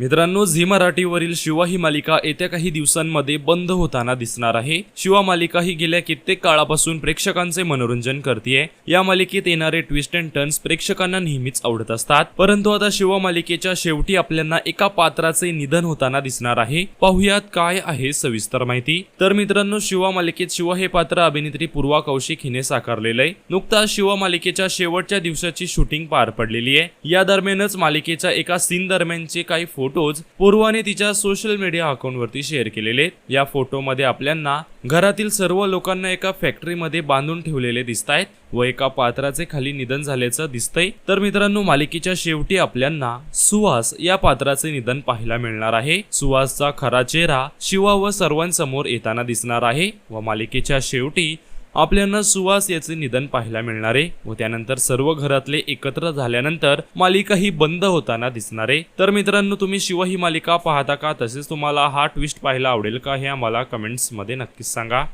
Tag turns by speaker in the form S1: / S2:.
S1: मित्रांनो झी मराठीवरील शिवा ही मालिका येत्या काही दिवसांमध्ये बंद होताना दिसणार आहे. शिवा मालिका ही गेल्या कित्येक काळापासून प्रेक्षकांचे मनोरंजन करते या मालिकेत येणारे ट्विस्ट अँड टर्न्स प्रेक्षकांना नेहमीच आवडत असतात. परंतु आता शिवा मालिकेच्या शेवटी आपल्याला एका पात्राचे निधन होताना दिसणार आहे. पाहुयात काय आहे सविस्तर माहिती. तर मित्रांनो शिवा मालिकेत शिवा हे पात्र अभिनेत्री पूर्वा कौशिक हिने साकारलेलं आहे नुकताच शिवा मालिकेच्या शेवटच्या दिवसाची शूटिंग पार पडलेली आहे या दरम्यानच मालिकेच्या एका सीन दरम्यानचे काही फोटो फोटोज पूर्वाने तिच्या सोशल मीडिया अकाउंटवरती शेअर केलेले आहेत. या फोटोमध्ये आपल्याला घरातील सर्व लोकांना एका फॅक्टरीमध्ये बांधून ठेवलेले दिसत आहेत व एका पात्राचे खाली निधन झाल्याचं दिसतंय तर मित्रांनो मालिकेच्या शेवटी आपल्याला सुहास या पात्राचे निधन पाहायला मिळणार आहे सुहासचा खरा चेहरा शिवा व सर्वांसमोर येताना दिसणार आहे व मालिकेच्या शेवटी आपल्याला सुवास याचे निधन पाहायला मिळणारे व त्यानंतर सर्व घरातले एकत्र झाल्यानंतर मालिका ही बंद होताना दिसणारे. तर मित्रांनो तुम्ही शिव ही मालिका पाहता का? तसेच तुम्हाला हा ट्विस्ट पाहायला आवडेल का हे आम्हाला कमेंट्समध्ये नक्कीच सांगा.